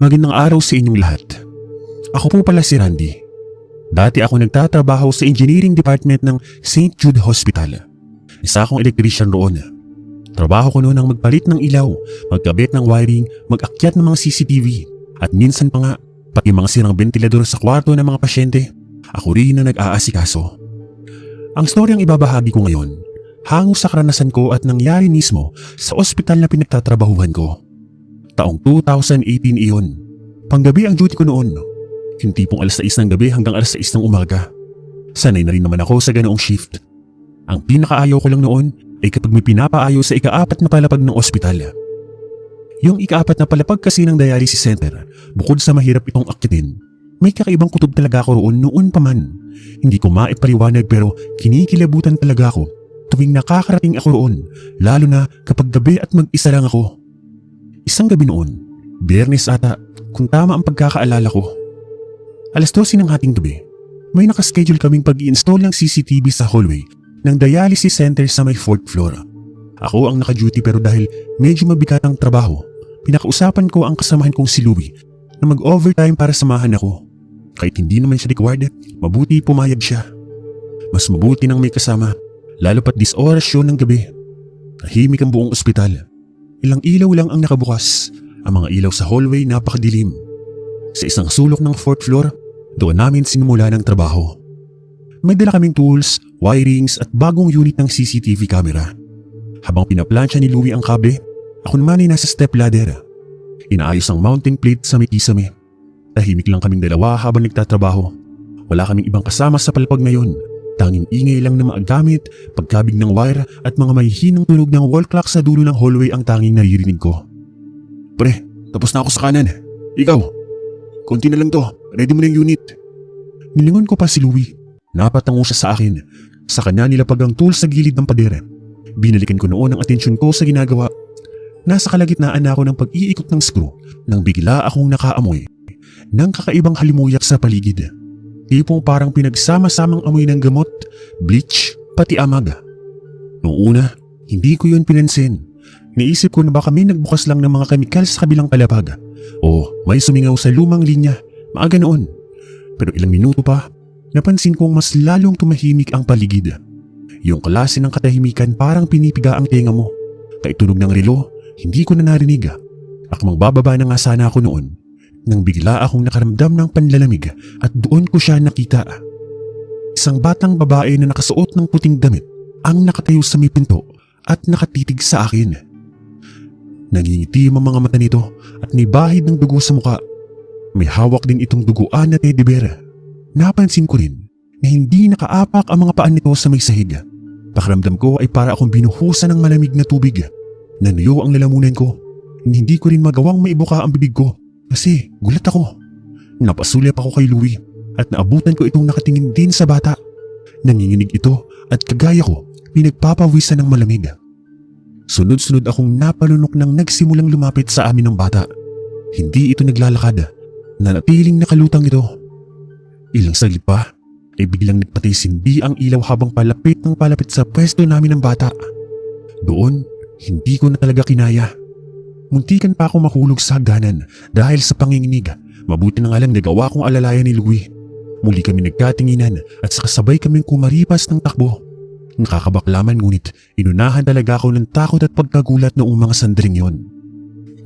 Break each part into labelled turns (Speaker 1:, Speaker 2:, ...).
Speaker 1: Magandang araw sa inyong lahat. Ako po pala si Randy. Dati ako nagtatrabaho sa engineering department ng St. Jude Hospital. Isa akong electrician roon. Trabaho ko noon ang magpalit ng ilaw, magkabit ng wiring, mag-akyat ng mga CCTV, at minsan pa nga, pati mga sirang ventilador sa kwarto ng mga pasyente, ako rin na nag-aasikaso. Ang storyang ibabahagi ko ngayon, hango sa karanasan ko at nangyari mismo sa ospital na pinagtatrabahuhan ko. Taong 2018 iyon. Panggabi ang duty ko noon. Yung tipong alas 6 ng gabi hanggang alas 6 ng umaga. Sanay na rin naman ako sa ganoong shift. Ang pinakaayaw ko lang noon ay kapag may pinapaayo sa ikaapat na palapag ng ospital. Yung ikaapat na palapag kasi ng dialysis center, bukod sa mahirap itong akitin, may kakaibang kutob talaga ako roon noon pa man. Hindi ko maipariwanag pero kinikilabutan talaga ako tuwing nakakarating ako roon, lalo na kapag gabi at mag-isa lang ako. Isang gabi noon, biyernes ata, kung tama ang pagkakaalala ko. Alas 12 ng hating gabi, may nakaschedule kaming pag install ng CCTV sa hallway ng dialysis center sa may 4th floor. Ako ang naka-duty pero dahil medyo mabigat ang trabaho, pinakausapan ko ang kasamahan kong si Louie na mag-overtime para samahan ako. Kahit hindi naman siya required, mabuti pumayag siya. Mas mabuti nang may kasama, lalo pat dis oras yun ng gabi. Tahimik ang buong ospital. Ilang ilaw lang ang nakabukas. Ang mga ilaw sa hallway napakadilim. Sa isang sulok ng 4th floor, doon namin sinimula ng trabaho. May dala kaming tools, wirings at bagong unit ng CCTV camera. Habang pinaplansya ni Louie ang kable, ako naman ay nasa step ladder. Inaayos ang mounting plate sa may kisame. Tahimik lang kaming dalawa habang nagtatrabaho. Wala kaming ibang kasama sa palpag ngayon. Tanging ingay lang na maagamit, pagkabig ng wire at mga mahihinang tunog ng wall clock sa dulo ng hallway ang tanging naririnig ko. Pre, tapos na ako sa kanan. Ikaw, konti na lang to. Ready mo na yung unit. Nilingon ko pa si Louie. Napatango siya sa akin. Sa kanya nilapag ang tool sa gilid ng pader. Binalikan ko noon ang atensyon ko sa ginagawa. Nasa kalagitnaan na ako ng pag-iikot ng screw nang bigla akong nakaamoy ng kakaibang halimuyak sa paligid. Tipong parang pinagsama-samang amoy ng gamot, bleach, pati amag. Noong una, hindi ko yun pinansin. Naisip ko na baka may nagbukas lang ng mga kemikal sa kabilang palapag o may sumingaw sa lumang linya, maaga noon. Pero ilang minuto pa, napansin kong mas lalong tumahimik ang paligid. Yung klase ng katahimikan parang pinipiga ang tenga mo. Kaitunog ng relo, hindi ko na narinig. Akmang bababa na nga sana ako noon nang bigla akong nakaramdam ng panlalamig at doon ko siya nakita. Isang batang babae na nakasuot ng puting damit ang nakatayo sa may pinto at nakatitig sa akin. Nangingitim ang mga mata nito at may bahid ng dugo sa muka. May hawak din itong duguan na teddy bear. Napansin ko rin na hindi nakaapak ang mga paan nito sa may sahig. Pakiramdam ko ay para akong binuhusan ng malamig na tubig. Nanuyo ang lalamunan ko. Hindi ko rin magawang maibuka ang bibig ko kasi gulat ako. Napasulip ako kay Louie at naabutan ko itong nakatingin din sa bata. Nanginginig ito at kagaya ko pinagpapawisan ng malamig. Sunod-sunod akong napalunok nang nagsimulang lumapit sa amin ng bata. Hindi ito naglalakad. Nanatiling nakalutang ito. Ilang saglit pa ay biglang nagpatisindi ang ilaw habang palapit ng palapit sa pwesto namin ng bata. Doon, hindi ko na talaga kinaya. Muntikan pa ako mahulog sa hagdanan dahil sa panginginig. Mabuti na nga lang nagawa kong alalayan ni Louie. Muli kami nagkatinginan at sakasabay kaming kumaripas ng takbo. Nakakabaklaman ngunit inunahan talaga ako ng takot at pagkagulat noong mga sandaling yon.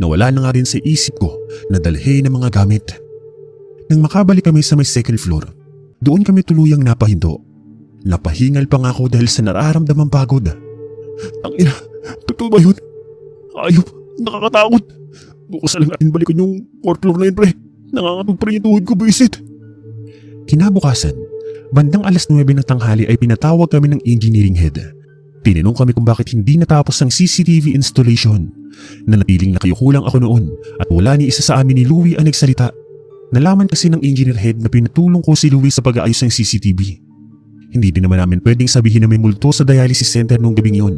Speaker 1: Nawala na nga rin sa isip ko na dalhin ng mga gamit. Nang makabalik kami sa may second floor, doon kami tuluyang napahinto. Napahingal pa nga ako dahil sa nararamdamang pagod. Tangina, totoo ba yun? Ayop, nakakatakot. Bukas na lang natin balikan yung fourth floor na yun, pre. Nangangatog pa rin yung tuhod ko, bisit. Kinabukasan, bandang alas 9 ng tanghali ay pinatawag kami ng engineering head. Tinanong kami kung bakit hindi natapos ang CCTV installation. Nanatiling nakayuko lang ako noon at wala ni isa sa amin ni Louie ang nagsalita. Nalaman kasi ng engineer head na pinatulong ko si Louie sa pag-aayos ng CCTV. Hindi din naman namin pwedeng sabihin na may multo sa dialysis center noong gabing yun.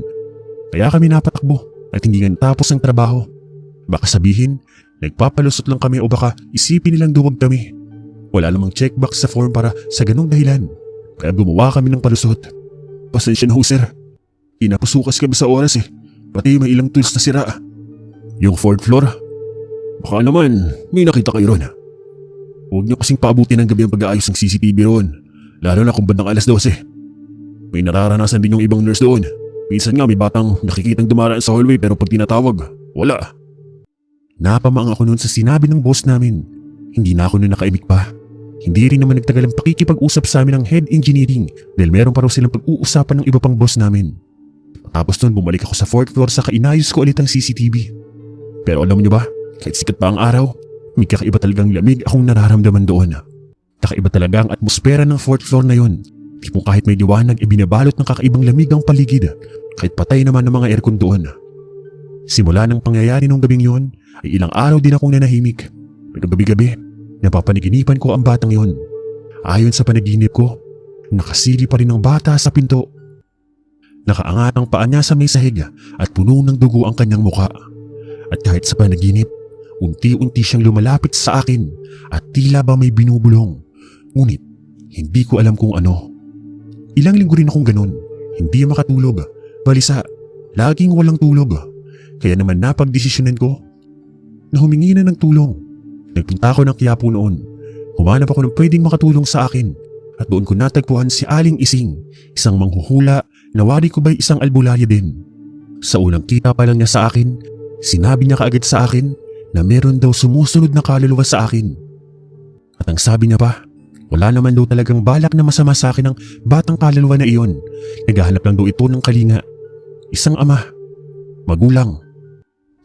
Speaker 1: Kaya kami napatakbo at hindi nga natapos ang trabaho. Baka sabihin, nagpapalusot lang kami o baka isipin nilang duwag kami. Wala namang checkbox sa form para sa ganong dahilan. Kaya gumawa kami ng palusot. Pasensya na ho sir. Inapusukas kami sa oras eh. Pati may ilang tools na sira. Yung fourth floor. Baka naman, may nakita kayo ron. Huwag niyo kasing paabutin ng gabi ang pag-aayos ng CCTV roon. Lalo na kung bandang alas 12. May nararanasan din yung ibang nurse doon. Minsan nga may batang nakikitang dumaraan sa hallway pero pag tinatawag, wala. Napamang ako noon sa sinabi ng boss namin. Hindi na ako noon nakaimik pa. Hindi rin naman nagtagal ang pakikipag-usap sa amin ng head engineering dahil meron pa raw silang pag-uusapan ng iba pang boss namin. Tapos noon bumalik ako sa fourth floor sa kainayos ko ulit ang CCTV. Pero alam niyo ba, kahit sikat pa ang araw, may kakaiba talagang lamig akong nararamdaman doon. Kakaiba talaga ang atmosfera ng fourth floor na yon. Tipong kahit may liwanag, ibinabalot ng kakaibang lamig ang paligid. Kahit patay naman ng mga aircon doon. Simula ng pangyayari nung gabing yon, ay ilang araw din akong nanahimik. Pero gabi-gabi, napapaniginipan ko ang batang yon. Ayon sa panaginip ko, nakasili pa rin ang bata sa pinto. Nakaangat ang paa niya sa may sahig at puno ng dugo ang kanyang muka. At kahit sa panaginip, unti-unti siyang lumalapit sa akin at tila ba may binubulong. Ngunit, hindi ko alam kung ano. Ilang linggo rin akong ganun, hindi makatulog. Balisa, laging walang tulog. Kaya naman napagdesisyonan ko na humingi na ng tulong. Nagpunta ako ng Quiapo noon. Humanap ako ng pwedeng makatulong sa akin at doon ko natagpuan si Aling Ising, isang manghuhula na wari ko ba'y isang albularya din. Sa unang kita pa lang niya sa akin, sinabi niya kaagad sa akin na meron daw sumusunod na kaluluwa sa akin. At ang sabi niya pa, wala naman daw talagang balak na masama sa akin ang batang kaluluwa na iyon. Naghahanap lang daw ito ng kalinga. Isang ama. Magulang.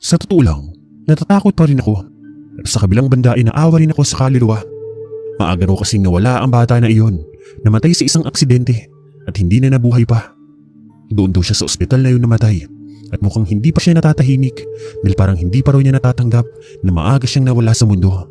Speaker 1: Sa totoo lang, natatakot pa rin ako. Sa kabilang banda inaawa rin ako sa kaluluwa. Maaga raw kasing nawala ang bata na iyon. Namatay sa isang aksidente at hindi na nabuhay pa. Doon daw siya sa ospital na yun namatay. At mukhang hindi pa siya natatahimik dahil parang hindi pa raw niya natatanggap na maaga siyang nawala sa mundo.